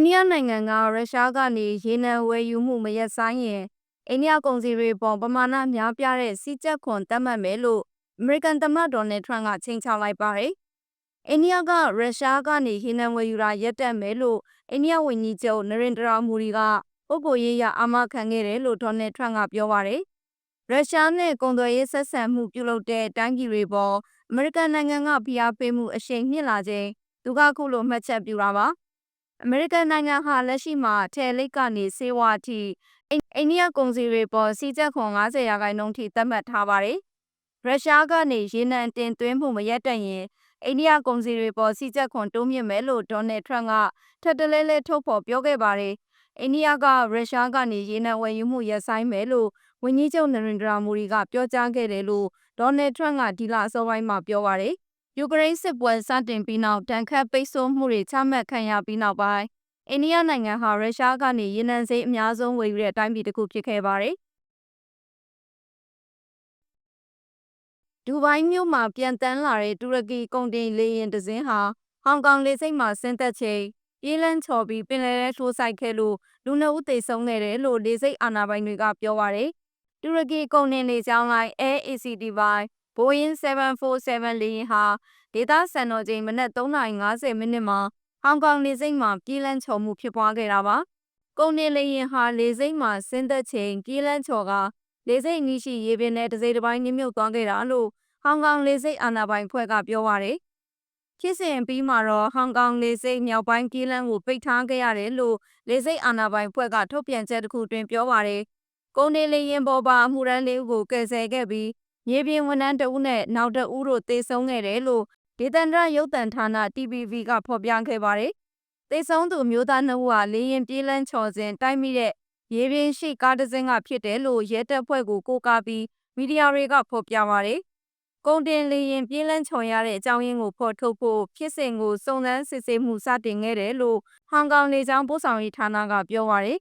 အိန္ဒိယနိုင်ငံကရုရှားကနေရေနံဝယ်ယူမှုမရပ်ဆိုင်းရင်အိန္ဒိယကုန်စည်တွေပေါ်ပမာဏများပြားတဲ့စီးကျက်ခွန်သတ်မှတ်မယ်လို့အမေရိကန်သမ္မတဒေါ်နယ်ထရန့်ကချိန်ချောက်လိုက်ပါတယ်။အိန္ဒိယကရုရှားကနေရေနံဝယ်ယူတာရပ်တန့်မယ်လို့အိန္ဒိယဝန်ကြီးချုပ်နရင်ဒရာမူဒီကပုဂ္ဂိုလ်ရေးရအာမခံခဲ့တယ်လို့ဒေါ်နယ်ထရန့်ကပြောပါတယ်။ရုရှားနဲ့ကုန်သွယ်ရေးဆက်ဆံမှုပြုလုပ်တဲ့တိုင်းပြည်တွေပေါ်အမေရိကန်နိုင်ငံကဖိအားပေးမှုအရှိန်မြင့်လာခြင်းသူကခုလိုမှတ်ချက်ပြုတာပါ။ အမေရိကန်နိုင်ငံဟာလက်ရှိမှာထဲလိပ်ကနေစေဝါအထိအိန္ဒိယကုန်စည်တွေပေါ်စီကျက်ခွန်90ရာခိုင်နှုန်းထိသတ်မှတ်ထားပါတယ်။ရုရှားကနေရေနံတင်သွင်းမှုမရပ်တန့်ရင်အိန္ဒိယကုန်စည်တွေပေါ်စီကျက်ခွန်တိုးမြင့်မယ်လို့ဒေါ်နယ်ထရန့်ကထပ်တလဲလဲထုတ်ဖော်ပြောခဲ့ပါတယ်။အိန္ဒိယကရုရှားကနေရေနံဝယ်ယူမှုရပ်ဆိုင်းမယ်လို့ဝန်ကြီးချုပ်နရင်ဒရာမူဒီကပြောကြားခဲ့တယ်လို့ဒေါ်နယ်ထရန့်ကဒီလအစောပိုင်းမှာပြောပါတယ်။ ယူကရိန်းစစ်ပွဲစတင်ပြီးနောက်တန်ခတ်ပိတ်ဆို့မှုတွေချမှတ်ခံရပြီးနောက်ပိုင်းအိန္ဒိယနိုင်ငံဟာရုရှားကနေရေနံစိမ်းအများဆုံးဝယ်ယူတဲ့တိုင်းပြည်တစ်ခုဖြစ်ခဲ့ပါတယ်။ဒူဘိုင်းမြို့မှာပြန်တန်းလာတဲ့တူရကီကုန်တင်လေယာဉ်တစ်စင်းဟာဟောင်ကောင်လေဆိပ်မှာဆင်းသက်ချိန်ပြေးလန်းချော်ပြီးပင်လယ်ထဲထိုးဆိုင်ခဲ့လို့လူနှစ်ဦးသေဆုံးခဲ့တယ်လို့လေဆိပ်အာဏာပိုင်တွေကပြောပါတယ်။တူရကီကုန်တင်လေကြောင်းလိုင်း Air ACT ပိုင်း Boeing 747လေယာဉ်ဟာဒေသစံတော်ချိန်မနက်3:50မိနစ်မှာဟောင်ကောင်လေဆိပ်မှာပြေးလန်းချော်မှုဖြစ်ပွားခဲ့တာပါ။ကုန်တင်လေယာဉ်ဟာလေဆိပ်မှာဆင်းသက်ချိန်ပြေးလန်းချော်ကလေဆိပ်နီးရှိရေပြင်ထဲတစ်စိတ်တစ်ပိုင်းနစ်မြုပ်သွားခဲ့တာလို့ဟောင်ကောင်လေဆိပ်အာဏာပိုင်ဖွဲ့ကပြောပါတယ်။ဖြစ်စဉ်ပြီးမှာတော့ဟောင်ကောင်လေဆိပ်မြောက်ပိုင်းပြေးလန်းကိုပိတ်ထားခဲ့ရတယ်လို့လေဆိပ်အာဏာပိုင်ဖွဲ့ကထုတ်ပြန်ချက်တစ်ခုတွင်ပြောပါတယ်။ကုန်တင်လေယာဉ်ပေါ်ပါအမှုရန်လေးဦးကိုကယ်ဆယ်ခဲ့ပြီး မြေပြင်ဝန်ထမ်းတဦးနဲ့နောက်တဦးတို့သေဆုံးခဲ့တယ်လို့ဒေသန္တရရုပ်သံဌာန TPV ကဖော်ပြခဲ့ပါတယ်။သေဆုံးသူမျိုးသားနှစ်ဦးဟာလေရင်ပြေးလန်းချော်စဉ်တိုက်မိတဲ့ရေပြင်ရှိကားတစ်စင်းကဖြစ်တယ်လို့ရဲတပ်ဖွဲ့ကိုကိုးကားပြီးမီဒီယာတွေကဖော်ပြပါတယ်။ကုန်တင်လေရင်ပြေးလန်းချော်ရတဲ့အကြောင်းရင်းကိုဖော်ထုတ်ဖို့ဖြစ်စဉ်ကိုစုံစမ်းစစ်ဆေးမှုစတင်ခဲ့တယ်လို့ဟောင်ကောင်လေကြောင်းပို့ဆောင်ရေးဌာနကပြောပါတယ်